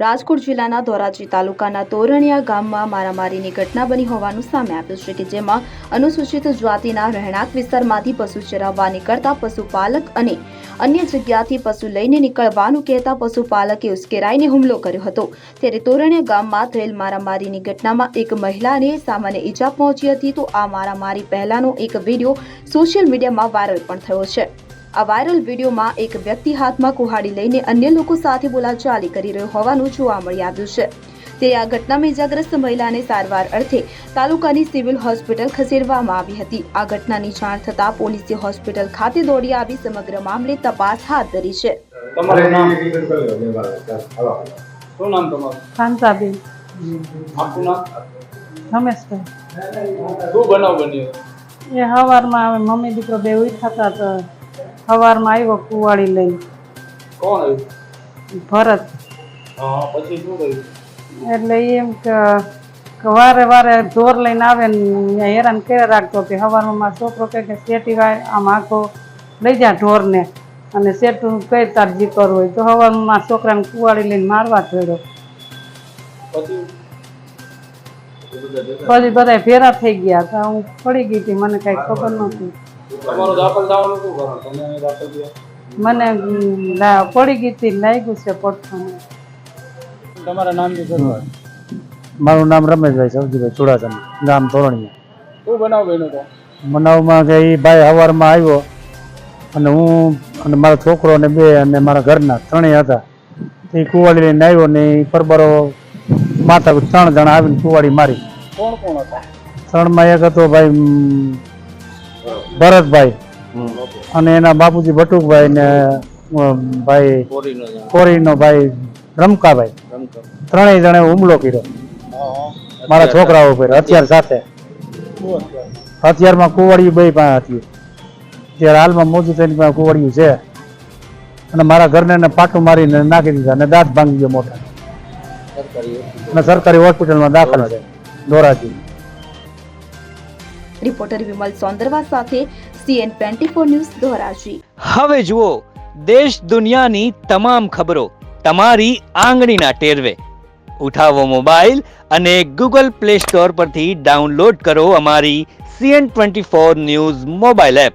રાજકોટ જિલ્લાના ધોરાજી તાલુકાના તોરણિયા ગામમાં મારામારીની ઘટના બની હોવાનું સામે આવ્યું છે કે જેમાં અનુસૂચિત જાતિના રહેણાંક વિસ્તારમાંથી પશુ ચરાવવા નીકળતા પશુપાલક અને અન્ય જગ્યાથી પશુ લઈને નીકળવાનું કહેતા પશુપાલકે ઉશ્કેરાઈને હુમલો કર્યો હતો. ત્યારે તોરણિયા ગામમાં થયેલ મારામારીની ઘટનામાં એક મહિલાને સામાન્ય ઈજા પહોંચી હતી તો આ મારામારી પહેલાનો એક વીડિયો સોશિયલ મીડિયામાં વાયરલ પણ થયો છે. આ વાયરલ વિડીયોમાં એક વ્યક્તિ હાથમાં કુહાડી લઈને અન્ય લોકો સાથે બોલાચાલી કરી રહ્યો હોવાનું જોવા મળી આવ્યું છે. તે આ ઘટનામાં ઇજાગ્રસ્ત મહિલાને સારવાર અર્થે તાલુકાની સિવિલ હોસ્પિટલ ખસેડવામાં આવી હતી. આ ઘટનાની જાણ થતાં પોલીસે હોસ્પિટલ ખાતે દોડી આવી સમગ્ર મામલે તપાસ હાથ ધરી છે. શું નામ તમારું? શાંતાબેન. આખું નામ? રમેશભાઈ. શું બનાવ બન્યો? એ સવારમાં મમ્મી દીકરો બે ઉઠાતા તો સવારમાં આવ્યો કુવાડી લઈને. કોણ આવ્યું? ભરત. પછી શું કર્યું એટલે એમ કે વારે વારે ઢોર લઈને આવે ને હેરાન કર્યા રાખતો કે સવારમાં મારો છોકરો કહે કે શેટી વાય આમ આખો લઈ જા ઢોરને. અને શેઠું કઈ તાર જી કરવું હોય. તો સવારમાં મારા છોકરાને કુવાડી લઈને મારવા થયો પછી બધા ભેરા થઈ ગયા હતા હું પડી ગઈ હતી મને કાંઈ ખબર નહોતી. મને પડી ગઈ હતી લાગ્યું છે પડતું તમારા શરૂઆત મારું નામ રમેશભાઈ સૌજીભાઈ ચુડાસમા ગામ તોરણીયા શું બનાવ બન્યો મનાવમાં કે એ ભાઈ સવારમાં આવ્યો અને હું અને મારો છોકરો અને બે અને મારા ઘરના ત્રણેય હતા. એ કુવાડી લઈને આવ્યો ને એ પરબરો માથા ત્રણ જણા આવીને કુવાડી મારી. કોણ કોણ હતા? ત્રણમાં એક હતો ભાઈ ભરતભાઈ. અને એના બાપુજી બટુકભાઈ ને ભાઈ કોરીનો ભાઈ રમકાભાઈ. ત્રણેય જણે હુમલો કર્યો. મારા છોકરાઓ ઉપર હથિયાર સાથે. હથિયારમાં કુવાડિયું બે પાસે હતી. ત્યારે હાલમાં મોજું થઈને પાસે કુવાડિયું છે. અને મારા ઘરને એને પાટું મારીને નાખી દીધા અને દાંત ભાંગી ગયો મોટા અને સરકારી હોસ્પિટલમાં દાખલ છે. ધોરાજી. રિપોર્ટર વિમલ સોંદરવા સાથે CN twenty four news Dhoraji. હવે જુઓ દેશ દુનિયાની તમામ ખબરો તમારી આંગળીના ટેરવે. ઉઠાવો મોબાઈલ અને ગૂગલ પ્લે સ્ટોર પરથી ડાઉનલોડ કરો અમારી CN twenty four news mobile app.